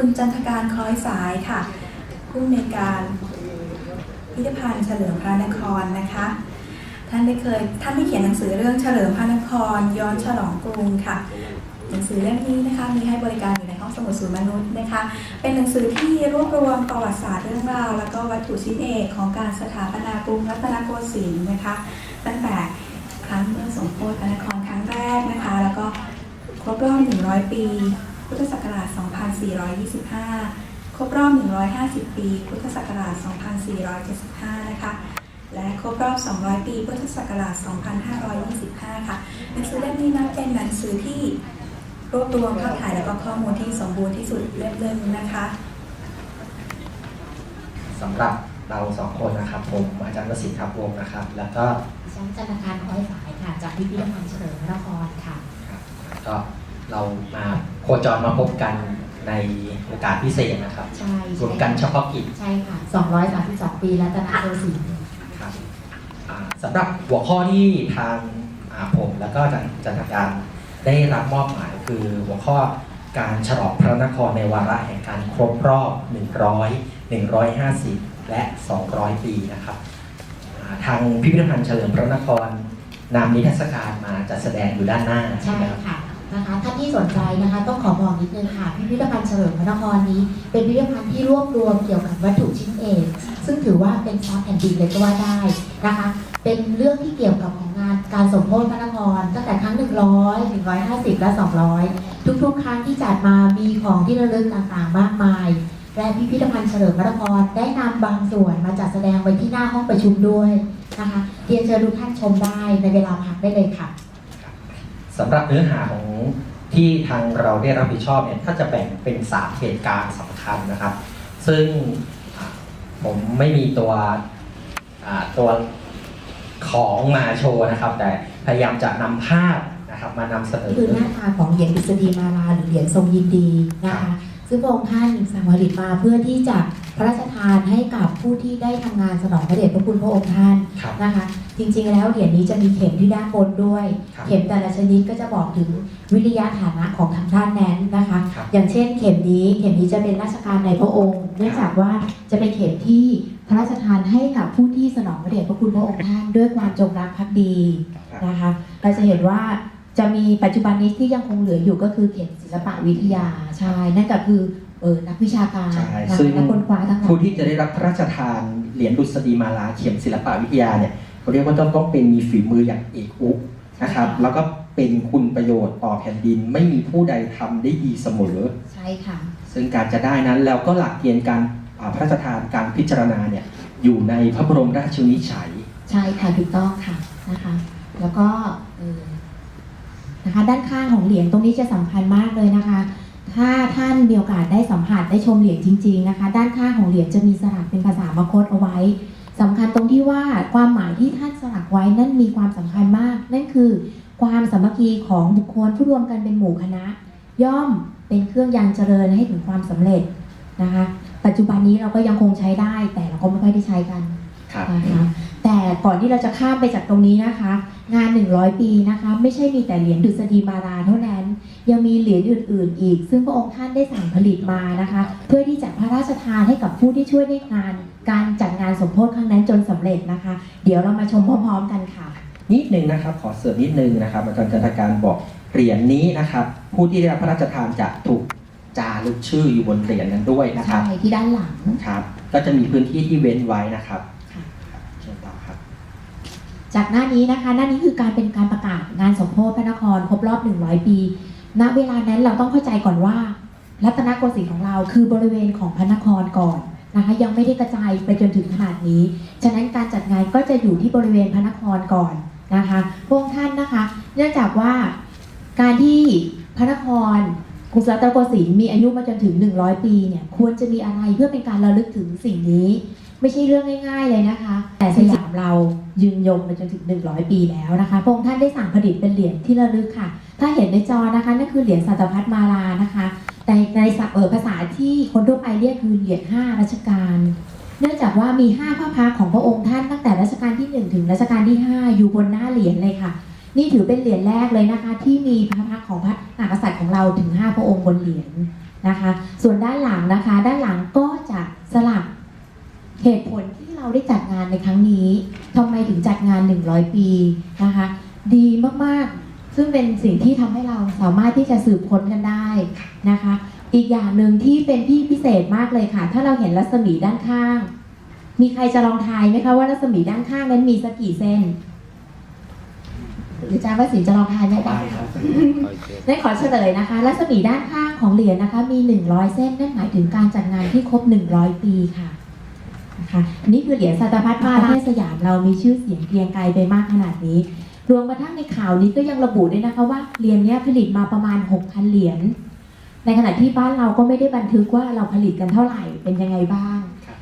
คุณจันทการคล้อยสายค่ะ ผู้อำนวยการพิพิธภัณฑ์เฉลิมพระนครนะคะ ท่านได้เคยท่านได้เขียนหนังสือเรื่องเฉลิมพระนคร ย้อนฉลองกรุงค่ะ หนังสือเล่มนี้นะคะมีให้บริการอยู่ในห้องสมุดศูนย์มนุษย์นะคะ เป็นหนังสือที่รวบรวมประวัติศาสตร์เรื่องราว และก็วัตถุชิ้นเอกของการสถาปนากรุงรัตนโกสินทร์นะคะ ตั้งแต่ครั้งเมื่อสมโภชพระนครครั้งแรกนะคะ แล้วก็ครบรอบ 100 ปี พุทธศักราช 2425 ครบรอบ 150 ปี พุทธศักราช 2475 นะคะ และครบรอบ 200 ปี พุทธศักราช 2525 ค่ะ หนังสือเล่มนี้นะเป็นหนังสือที่รวบรวมภาพถ่ายและก็ข้อมูลที่สมบูรณ์ที่สุดเล่มหนึ่งนะคะสำหรับเราสองคนนะครับ ผมอาจารย์วสิทธิ์ครับวงศ์นะครับ แล้วก็ดิฉันจันทการคล้อยสายค่ะ จากพิพิธภัณฑ์เฉลิมพระนครค่ะ ครับก็ เรามาโคจรมาพบกันในโอกาสพิเศษนะครับใช่รวมกันเฉพาะกิจใช่ค่ะ 232 ปีรัตนโกสินทร์ครับอ่าสำหรับหัวข้อที่ทางอ่าผมแล้วก็อาจารย์จันทการได้รับมอบหมายคือหัวข้อการฉลองพระนครในวาระแห่งการครบรอบ 100 150 และ 200 ปีนะครับอ่าทางพิพิธภัณฑ์เฉลิมพระนครนำนิทรรศการมาจัดแสดงอยู่ด้านหน้าใช่ไหมครับค่ะ นะคะท่านที่สนใจนะคะต้องขอบอกนิดนึงค่ะพิพิธภัณฑ์เฉลิมพระนครนี้ เป็นพิพิธภัณฑ์ที่รวบรวมเกี่ยวกับวัตถุชิ้นเอกซึ่งถือว่าเป็นซอฟต์แอนด์ดีเลยก็ว่าได้นะคะเป็นเรื่องที่เกี่ยวกับของงานการสมโภชพระนครตั้งแต่ครั้ง 100 150 และ 200 ทุกๆ ครั้งที่จัดมามีของที่ระลึกต่างๆ มากมาย และพิพิธภัณฑ์เฉลิมพระนครได้นำบางส่วนมาจัดแสดงไว้ที่หน้าห้องประชุมด้วยนะคะเรียนเชิญทุกท่านชมได้ในเวลาพักได้เลยค่ะ สำหรับเนื้อหาของที่ทางเราได้รับผิดชอบเนี่ยถ้าจะแบ่งเป็นสามเหตุการณ์สำคัญนะครับ ซึ่งอ่าผมไม่มีตัวอ่าตัวของมาโชว์นะครับ แต่พยายามจะนำภาพนะครับมานำเสนอคือหน้าตาของเหรียญดุษฎีมาลาหรือเหรียญทรงยินดีนะครัคะบซึ่งพระองค์ท่านสั่งผลิตมาเพื่อที่จะ พระราชทานให้กับผู้ที่ได้ทำงานสนองพระเดชพระคุณพระองค์ท่านครับ นะคะ จริงๆแล้วเหรียญนี้จะมีเข็มที่ด้านบนด้วย ครับ เข็มแต่ละชนิดก็จะบอกถึงวิริยะฐานะของทางท่านนั้นนะคะ ครับ อย่างเช่น เข็มนี้เข็มนี้จะเป็นราชการในพระองค์เนื่องจากว่าจะเป็นเข็มที่พระราชทานให้กับผู้ที่สนองพระเดชพระคุณพระองค์ท่านด้วยความจงรักภักดีครับนะคะ เราจะเห็นว่า จะมีปัจจุบันนี้ที่ยังคงเหลืออยู่ก็คือเข็มศิลปะวิทยาใช่นั่นก็คือเออนักวิชาการใช่นะซึ่ง นักค้นคว้าทั้งหลายผู้ที่จะได้รับพระราชทานเหรียญดุษฎีมาลาเข็มศิลปะวิทยาเนี่ยเขาเรียกว่าต้องต้องเป็นมีฝีมืออย่างเอกอุนะครับ แล้วก็เป็นคุณประโยชน์ต่อแผ่นดินไม่มีผู้ใดทำได้ดีเสมอ ใช่ค่ะ ซึ่งการจะได้นั้นแล้วก็หลักเกณฑ์การอ่าพระราชทานการพิจารณาเนี่ยอยู่ในพระบรมราชวินิจฉัย ใช่ค่ะถูกต้องค่ะนะคะ แล้วก็เออนะคะ ด้านข้างของเหรียญตรงนี้จะสำคัญมากเลยนะคะ ถ้าท่านมีโอกาสได้สัมผัสได้ชมเหรียญจริง ๆนะคะ ด้านข้างของเหรียญจะมีสลักเป็นภาษามคตเอาไว้สำคัญตรงที่ว่าความหมายที่ท่านสลักไว้นั่นมีความสำคัญมาก นั่นคือ ความสามัคคีของบุคคลผู้รวมกันเป็นหมู่คณะ ย่อมเป็นเครื่องยังเจริญให้ถึงความสำเร็จนะคะ ปัจจุบันนี้เราก็ยังคงใช้ได้ แต่เราก็ไม่ค่อยได้ใช้กันครับนะคะ แต่ก่อนที่เราจะข้ามไปจากตรงนี้นะคะ งาน 100 ปีนะคะ ไม่ใช่มีแต่เหรียญดุษฎีมาราเท่านั้น ยังมีเหรียญอื่น ๆ อีก ซึ่งพระองค์ท่านได้สั่งผลิตมานะคะ เพื่อที่จะพระราชทานให้กับผู้ที่ช่วยในงาน การจัดงานสมโภชครั้งนั้นจนสำเร็จนะคะ เดี๋ยวเรามาชมพร้อม ๆ กันค่ะ นิดนึงนะครับ ขอเสริมนิดนึงนะครับอาจารย์จันทการบอกเหรียญนี้นะครับ ผู้ที่ได้รับพระราชทานจะถูกจารึกชื่ออยู่บนเหรียญนั้นด้วยนะครับใช่ที่ด้านหลังครับ ก็จะมีพื้นที่ที่เว้นไว้นะครับค่ะครับเชิญต่อครับ จากหน้านี้นะคะ หน้านี้คือการเป็นการประกาศงานสมโภชพระนครครบรอบ 100 ปี ณ เวลานั้นเราต้องเข้าใจก่อนว่า รัตนโกสินทร์ของเราคือบริเวณของพระนครก่อนนะคะ ยังไม่ได้กระจายไปจนถึงขนาดนี้ ฉะนั้นการจัดงานก็จะอยู่ที่บริเวณพระนครก่อนนะคะ พวกท่านนะคะ เนื่องจากว่าการที่พระนครกรุงรัตนโกสินทร์มีอายุมาจนถึง 100 ปีเนี่ย ควรจะมีอะไรเพื่อเป็นการระลึกถึงสิ่งนี้ ไม่ใช่เรื่องง่าย ๆเลยนะคะ แต่สยามเรายืนยงมาจนถึง 100 ปีแล้วนะคะพระองค์ท่านได้สั่งผลิตเป็นเหรียญที่ระลึกค่ะ ถ้าเห็นในจอนะคะนั่นคือเหรียญสัตพัฒมาลานะคะแต่ในศัพท์เออภาษาที่คนทั่วไปเรียกคือเหรียญ5รัชกาลเนื่องจากว่ามี 5 พระพักของพระองค์ท่านตั้งแต่รัชกาลที่ 1 ถึงรัชกาลที่ 5 อยู่บนหน้าเหรียญเลยค่ะ นี่ถือเป็นเหรียญแรกเลยนะคะ ที่มีพระพักของพระมหากษัตริย์ของเราถึง 5 พระองค์บนเหรียญนะคะ ส่วนด้านหลังนะคะ ด้านหลังก็จะสลัก เหตุผลที่เราได้จัดงานในครั้งนี้ทำไมถึงจัดงาน 100 ปีนะคะ ดีมากๆ ซึ่งเป็นสิ่งที่ทำให้เราสามารถที่จะสืบค้นกันได้นะคะ อีกอย่างหนึ่งที่เป็นที่พิเศษมากเลยค่ะ ถ้าเราเห็นรัศมีด้านข้าง มีใครจะลองทายไหมคะว่ารัศมีด้านข้างนั้นมีสักกี่เส้นหรืออาจารย์ว่าสินจะลองทายไหมคะได้ขอเฉลยนะคะ รัศมีด้านข้างของเหรียญนะคะ มี 100 เส้น นั่นหมายถึงการจัดงานที่ครบ 100 ปีค่ะ นะคะอันนี้คือเหรียญสัตพัฒน์มาประเทศสยามเรามีชื่อเสียงเกรียงไกรไปมากขนาดนี้ รวมกระทั่งในข่าวนี้ก็ยังระบุด้วยนะคะว่าเหรียญเนี้ยผลิตมาประมาณ 6,000 เหรียญ ในขณะที่บ้านเราก็ไม่ได้บันทึกว่าเราผลิตกันเท่าไหร่เป็นยังไงบ้าง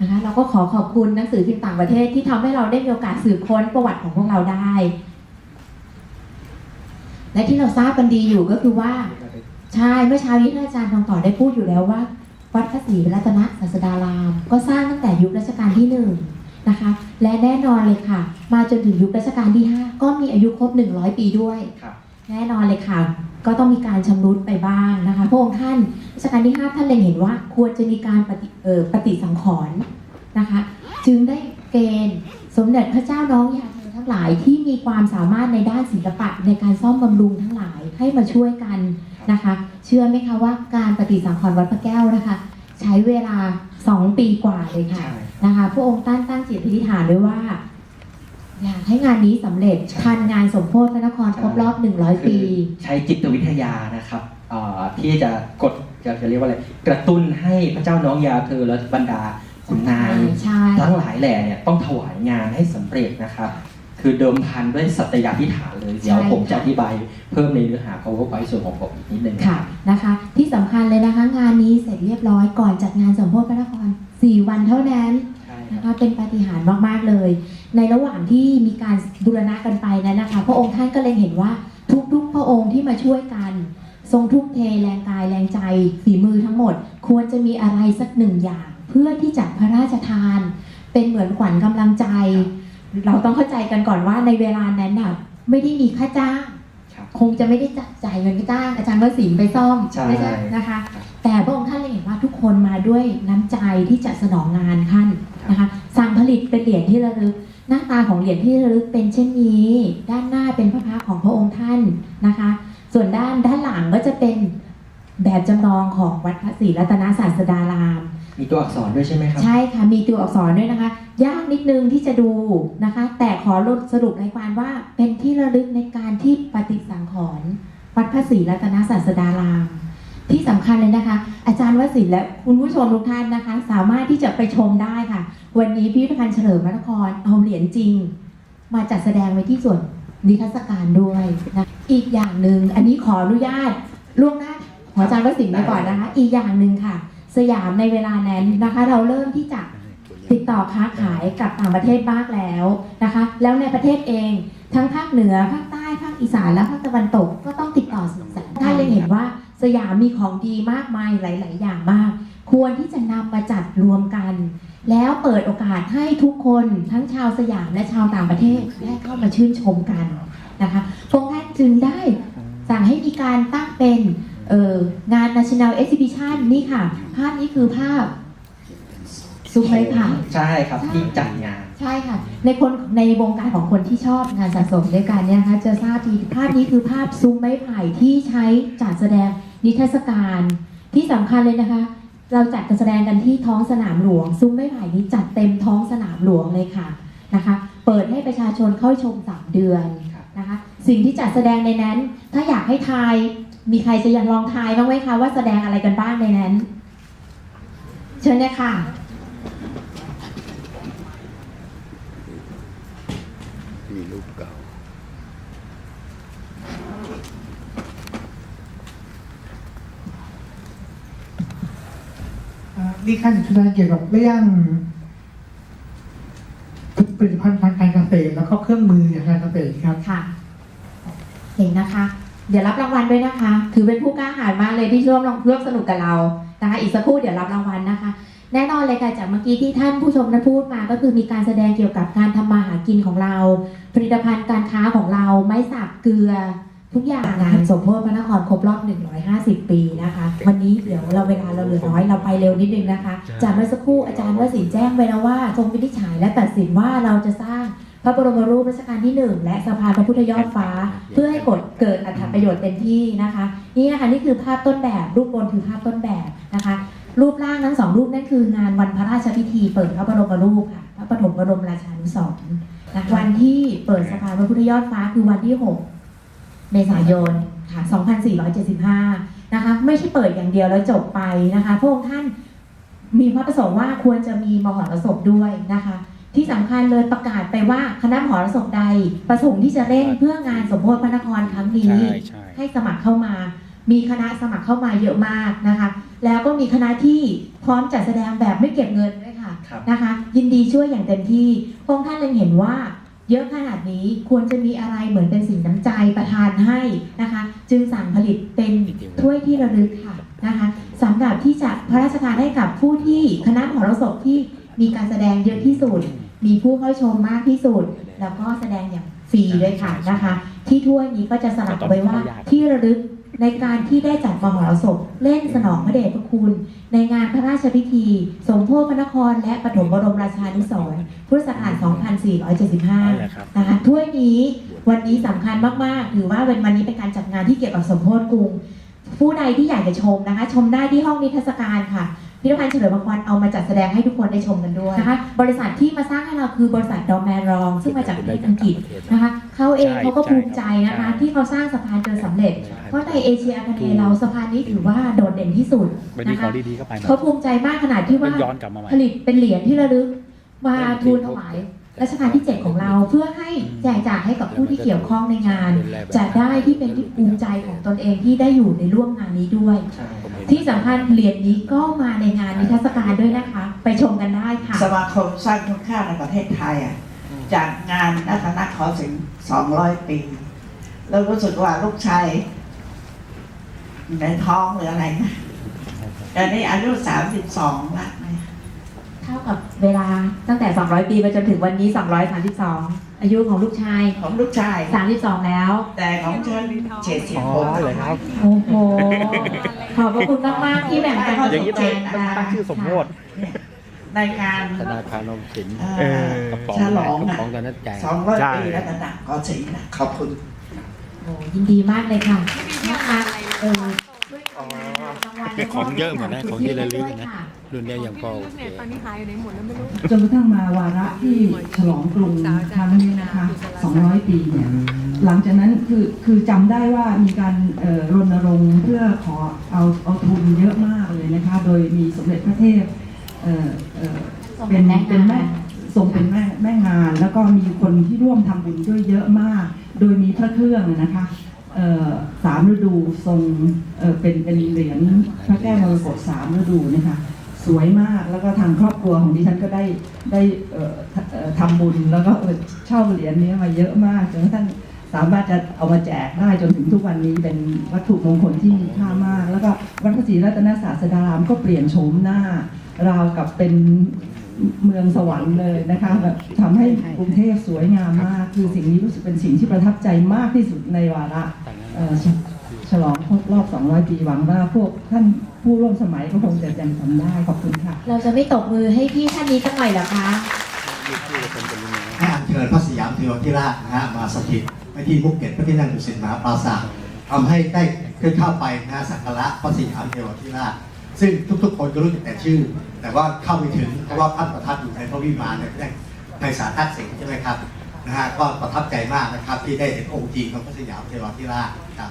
นะคะเราก็ขอขอบคุณหนังสือพิมพ์ต่างประเทศที่ทำให้เราได้มีโอกาสสืบค้นประวัติของพวกเราได้ และที่เราทราบกันดีอยู่ก็คือว่าใช่เมื่อเช้านี้ท่านอาจารย์ทองต่อได้พูดอยู่แล้วว่า วัดพระศรีรัตนศาสดาราม ก็สร้างตั้งแต่ยุครัชกาลที่หนึ่งนะคะ และแน่นอนเลยค่ะ มาจนถึงยุครัชกาลที่ 5 ก็มีอายุครบ 100 ปีด้วยครับแน่นอนเลยค่ะ ก็ต้องมีการชำรุดไปบ้างนะคะพระองค์ท่านรัชกาลที่ 5 ท่านเล็งเห็นว่าควรจะมีการปฏิเอ่อปฏิสังขรณ์นะคะ จึงได้เกณฑ์สมเด็จพระเจ้าน้องยาเธอทั้งหลายที่มีความสามารถในด้านศิลปะในการซ่อมบำรุงทั้งหลายให้มาช่วยกัน นะคะ เชื่อไหมคะว่าการปฏิสังขรณ์วัดพระแก้วนะคะ ใช้เวลา 2 ปีกว่าเลยค่ะใช่นะคะพระองค์ตั้งตั้งจิตอธิษฐานด้วยว่า อยากให้งานนี้สำเร็จทันงานสมโพธิพระนครครบรอบ 100 ปีคือใช้จิตวิทยานะครับเอ่อที่จะกดจะจะเรียกว่าอะไรกระตุ้นให้พระเจ้าน้องยาเธอและบรรดาขุนนางใช่ทั้งหลายแหล่เนี่ยต้องถวายงานให้สำเร็จนะครับ คือเดิมพันด้วยสัตยาธิฐานเลย เดี๋ยวผมจะอธิบายเพิ่มในเนื้อหา powerpoint ส่วนของผมอีกนิดนึงค่ะนะคะ ที่สำคัญเลยนะคะ งานนี้เสร็จเรียบร้อยก่อนจัดงานสมโพธิพระนคร 4 วันเท่านั้นใช่คนะรับคะเป็นปาฏิหาริย์มาก ๆ เลย ในระหว่างที่มีการบูรณะกันไปนั้นนะคะ พระองค์ท่านก็เลยเห็นว่าทุกๆ พระองค์ที่มาช่วยกัน ทรงทุ่มเทแรงกายแรงใจฝีมือทั้งหมด ควรจะมีอะไรสักหนึ่งอย่าง เพื่อที่จะพระราชทาน เป็นเหมือนขวัญกำลังใจ เราต้องเข้าใจกันก่อนว่าในเวลานั้นน่ะไม่ได้มีค่าจ้างครับคงจะไม่ได้จัดจ่ายเงินไปจ้างอาจารย์วสินไปซ่อมใช่ไม่ใช่นะคะครับแต่พระองค์ท่านเลยเห็นว่าทุกคนมาด้วยน้ำใจที่จะสนองงานท่านนะคะสั่งผลิตเป็นเหรียญที่ระลึกหน้าตาของเหรียญที่ระลึกเป็นเช่นนี้ ด้านหน้าเป็นพระพักตร์ของพระองค์ท่านนะคะ ส่วนด้านด้านหลังก็จะเป็นแบบจำลองของวัดพระศรีรัตนศาสดาราม มีตัวอักษรด้วยใช่ไหมครับ ใช่ค่ะ มีตัวอักษรด้วยนะคะ ยากนิดนึงที่จะดูนะคะ แต่ขอสรุปในความว่า เป็นที่ระลึกในการที่ปฏิสังขรณ์วัดพระศรีรัตนศาสดาราม ที่สำคัญเลยนะคะ อาจารย์วสินและคุณผู้ชมทุกท่านนะคะ สามารถที่จะไปชมได้ค่ะ วันนี้พิพิธภัณฑ์เฉลิมพระนครเอาเหรียญจริง มาจัดแสดงไว้ที่ส่วนนิทรรศการด้วยนะอีกอย่างหนึ่งอันนี้ขออนุญาตล่วงหน้าขออาจารย์วสินไปก่อนนะคะ อีกอย่างหนึ่งค่ะ สยามในเวลานั้นนะคะ เราเริ่มที่จะติดต่อค้าขายกับต่างประเทศบ้างแล้วนะคะ แล้วในประเทศเองทั้งภาคเหนือภาคใต้ภาคอีสานและภาคตะวันตกก็ต้องติดต่อสื่อสารท่านเลยเห็นว่าสยามมีของดีมากมายหลาย ๆ อย่างมาก ควรที่จะนำมาจัดรวมกัน แล้วเปิดโอกาสให้ทุกคนทั้งชาวสยามและชาวต่างประเทศได้เข้ามาชื่นชมกันนะคะพระองค์ท่านจึงได้สั่งให้มีการตั้งเป็น เอ่องาน National Exhibition นี่ค่ะ ภาพนี้คือภาพซุปไม้ไผ่ ใช่ครับ ที่จัดงาน ใช่ค่ะ ในคนในวงการของคนที่ชอบงานสะสมด้วยกันเนี่ยนะคะจะทราบดีภาพนี้คือภาพซุ้มไม้ไผ่ที่ใช้จัดแสดงนิทรรศการที่สำคัญเลยนะคะ เราจัดการแสดงกันที่ท้องสนามหลวง ซุ้มไม้ไผ่นี้จัดเต็มท้องสนามหลวงเลยค่ะนะคะ เปิดให้ประชาชนเข้าชมสามเดือนครับนะคะ สิ่งที่จัดแสดงในนั้น ถ้าอยากให้ทาย มีใครจะยังลองทายบ้างไหมคะว่าแสดงอะไรกันบ้างในนั้น เชิญเลยค่ะ มีรูปเก่าอ่ามีการแสดงเกี่ยวกับเรื่องผลิตภัณฑ์ ดี๋ยวรับรางวัลด้วยนะคะ ถือเป็นผู้กล้าหาญมากเลยที่ร่วมลองร่วมสนุกกับเรานะคะอีกสักครู่เดี๋ยวรับรางวัลนะคะ แน่นอนเลยค่ะจากเมื่อกี้ที่ท่านผู้ชมได้นพูดมา ก็คือมีการแสดงเกี่ยวกับการทำมาหากินของเรา ผลิตภัณฑ์การค้าของเราไม้สักเกลือทุกอย่างงานสมโภชพระนครครบรอบ 150 ปีนะคะ วันนี้เดี๋ยวเราเวลาเราเหลือน้อยเราไปเร็วนิดนึงนะคะ จากเมื่อสักครู่อาจารย์วสินแจ้งไว้แล้วว่าทรงวินิจฉัยและตัดสินว่าเราจะสร้าง ระบรมรูปรัชกาลที่ 1 และสะพานพระพุทธยอดฟ้า เพื่อให้กดเกิดอัตประโยชน์เต็มที่นะคะ นี่นะคะนี่คือภาพต้นแบบรูปบนคือภาพต้นแบบนะคะ รูปร่างทั้งสองรูปนั่นคืองานวันพระราชพิธีเปิดพระบรมรูปค่ะพระปฐมบรมราชานุสรณ์นะคะวันที่เปิดสะพานพระพุทธยอดฟ้าคือวันที่ 6 เมษายนค่ะ 2475 นะคะ ไม่ใช่เปิดอย่างเดียวแล้วจบไปนะคะพระองค์ท่านมีพระประสงค์ว่าควรจะมีมหรสพด้วยนะคะ ที่สำคัญเลยประกาศไปว่าคณะมหรสพใด ประสงค์ที่จะเล่นเพื่องานสมโภชพระนครครั้งนี้ ใช่ใช่ ให้สมัครเข้ามา มีคณะสมัครเข้ามาเยอะมากนะคะ แล้วก็มีคณะที่พร้อมจัดแสดงแบบไม่เก็บเงินด้วยค่ะครับ นะคะ ยินดีช่วยอย่างเต็มที่พระองค์ท่านเล็งเห็นว่า เยอะขนาดนี้ควรจะมีอะไรเหมือนเป็นสินน้ำใจประทานให้นะคะ จึงสั่งผลิตเป็นถ้วยที่ระลึกค่ะนะคะสำหรับที่จะพระราชทานให้กับผู้ที่คณะมหรสพที่มีการแสดงเยอะที่สุด มีผู้เข้าชมมากที่สุด แล้วก็แสดงอย่างฟรีด้วยค่ะนะคะ ที่ถ้วยนี้ก็จะสลักไว้ว่าที่ระลึกในการที่ได้จัดมหรสพเล่นสนองพระเดชพระคุณ ในงานพระราชพิธี สมโภชพระนคร และปฐมบรมราชานุสรณ์พุทธศักราชนั่นแห2475ละครับนะคะถ้วยนี้วันนี้สำคัญมาก ๆ ถือว่าเป็นวันนี้เป็นการจัดงานที่เกี่ยวกับสมโภชกรุง ผู้ใดที่อยากจะชมนะคะ ชมได้ที่ห้องนิทรรศการค่ะ พิพิธภัณฑ์เฉลิมพระเกียรติเอามาจัดแสดงให้ทุกคนได้ชมกันด้วยนะคะบริษัทที่มาสร้างให้เราคือบริษัทดอมแมรอง ซึ่งมาจากประเทศอังกฤษนะคะเขาเองใช่เขาก็ภูมิใจนะคะใช่ที่เขาสร้างสะพานจนสำเร็จ เพราะในเอเชียอาคเนย์เราสะพานนี้ถือว่าโดดเด่นที่สุดวันนี้นะขอคะงดีๆก็ไปหมดเขาภูมิใจมากขนาดที่ต้ว่าองย้อนกลับมาใหม่ผลิตเป็นเหรียญที่ระลึกมาทูลถวายรัชกาลที่ 7 ของเราเพื่อให้แจกจ่ายให้กับผู้ที่เกี่ยวข้องในงาน จะได้ที่เป็นที่ภูมิใจของตนเองที่ได้อยู่ในร่วมงานนี้ด้วยใช่ ที่สำคัญเหรียญนี้ก็มาในงานนิทรรศการด้วยนะคะ ไปชมกันได้ค่ะ สมาคมสร้างคุณค่าในประเทศไทยอะจากงานนักนักขอสิง200 ปี แล้วรู้สึกว่าลูกชายอยู่ในท้องหรืออะไรนะตอนนี้อายุ 32ละเนี่ยเท่ากับเวลาตั้งแต่ 200 ปีไปจนถึงวันนี้ 232 อายุของลูกชาย ของลูกชาย 32 แล้ว แต่ของฉันอ๋อ76เลยครับ โอ้โห ขอบพระคุณมากๆที่แบ่งปันประอย่างสนี้บต้องการณ์ตั้งชื่อสมโภชในงานธนาคารออมสินเอ่เอออ กระป๋องฉลองกระอะป๋องตอนนั้นแจก200ใช่ปีแล้วนักนักขอสิงนะขอบคุณ โอ้ยินดีมากเลยค่ะนะคะเออ ของเยอะเหมือนนะของที่ระลึกนะรุ่นเนี้ยยังพอโอเคตอนนี้หายอยู่ไหนหมดแล้วไม่รู้ จนกระทั่งมาวาระที่ฉลองกรุงครั้งนี้นะคะ 200 ปีเนี่ย หลังจากนั้นคือคือจำได้ว่ามีการเอ่อรณรงค์เพื่อขอเอาเอาทุนเยอะมากเลยนะคะ โดยมีสมเด็จพระเทพเอ่อเอ่อเป็นเป็นแม่ทรงเป็นแม่แม่งาน แล้วก็มีคนที่ร่วมทำบุญด้วยเยอะมาก โดยมีพระเครื่องนะคะเอ่อ สามฤดูทรงเป็นเป็นเหรียญพระแก้วมรกตสามฤดูนะคะสวยมากแล้วก็ทางครอบครัวของดิฉันก็ได้ได้เอ่อเอ่อทำบุญแล้วก็เออเช่าเหรียญนี้มาเยอะมากจนกระทั่งสามารถจะเอามาแจกได้จนถึงทุกวันนี้เป็นวัตถุมงคลที่มีค่ามาก แล้วก็วัดพระศรีรัตนศาสดารามก็เปลี่ยนโฉมหน้าราวกับเป็น เมืองสวรรค์เลยนะคะแบบทำให้กรุงเทพสวยงามมาก คือสิ่งนี้รู้สึกเป็นสิ่งที่ประทับใจมากที่สุดในวาระเอ่อฉลองครบรอบ 200 ปีหวังว่าพวกท่านผู้ร่วมสมัยก็คงจะยังทำได้ขอบคุณค่ะ เราจะไม่ตบมือให้พี่ท่านนี้สักหน่อยเหรอคะให้อัญเชิญพระสยามเทวทิราชนะฮะมาสถิตไว้ที่มุกเก็ตพระที่นั่งดุสิตมหาปราสาททำให้ได้ขึ้นเข้าไปนะฮะสักการะพระสยามเทวทิราช ซึ่งทุกๆ คนก็รู้จักแต่ชื่อ แต่ว่าเข้าไปถึงเพราะว่าท่านประทับอยู่ในพระวิมานในในสาทัศน์สิงห์ใช่ไหมครับนะฮะก็ประทับใจมากนะครับที่ได้เห็นองค์จริงของพระสยามเทวทิราชครับ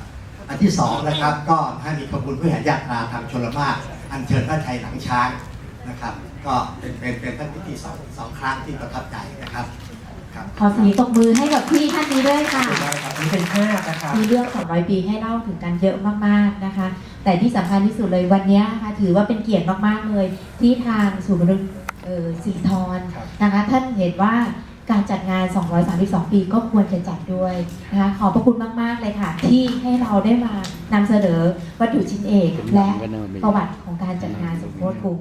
อันที่สองนะครับก็ให้มีขบวนเพื่อหายาตราทางชลมารอัญเชิญพระชัยหลังช้างนะครับ ก็เป็นเป็นเป็นท่านพิธีสองสองครั้งที่ประทับใจนะครับครับขอเสียงตบมือให้กับพี่ท่านนี้ด้วยค่ะได้ครับนี่เป็นภาพนะครับมีเรื่อง200ปีให้เล่าถึงกันเยอะมากๆนะคะ แต่ที่สำคัญที่สุดเลยวันนี้นะคะถือว่าเป็นเกียรติมากๆเลย ที่ทางศูนย์บริเอ่อสีทรครับนะคะท่านเห็นว่าการจัดงาน 232 ปีก็ควรจะจัดด้วยนะคะขอบพระคุณมาก ๆ เลยค่ะ ที่ให้เราได้มานำเสนอวัตถุชิ้นเอกและประวัติของการจัดงานสมโภชกรุง